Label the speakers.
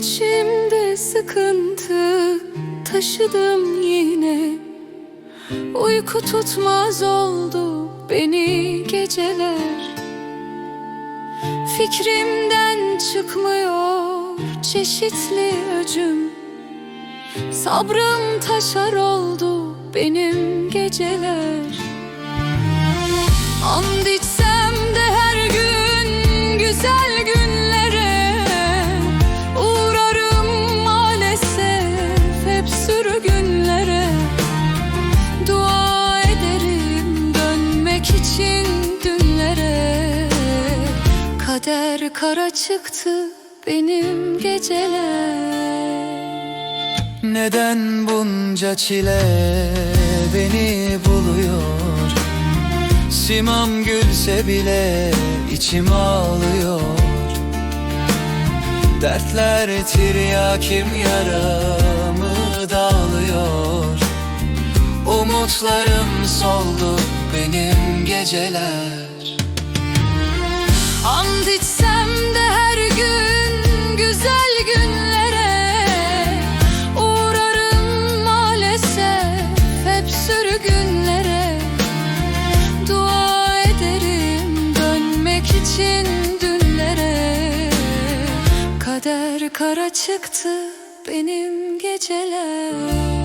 Speaker 1: İçimde sıkıntı taşıdım yine. Uyku tutmaz oldu beni geceler. Fikrimden çıkmıyor çeşitli öcüm. Sabrım taşar oldu benim geceler. And içsem Kader kara çıktı benim geceler.
Speaker 2: Neden bunca çile beni buluyor? Simam gülse bile içim ağlıyor. Dertler tiryakim yaramı dağılıyor Umutlarım soldu benim geceler
Speaker 1: dönmek için dünlere Kader kara çıktı benim geceler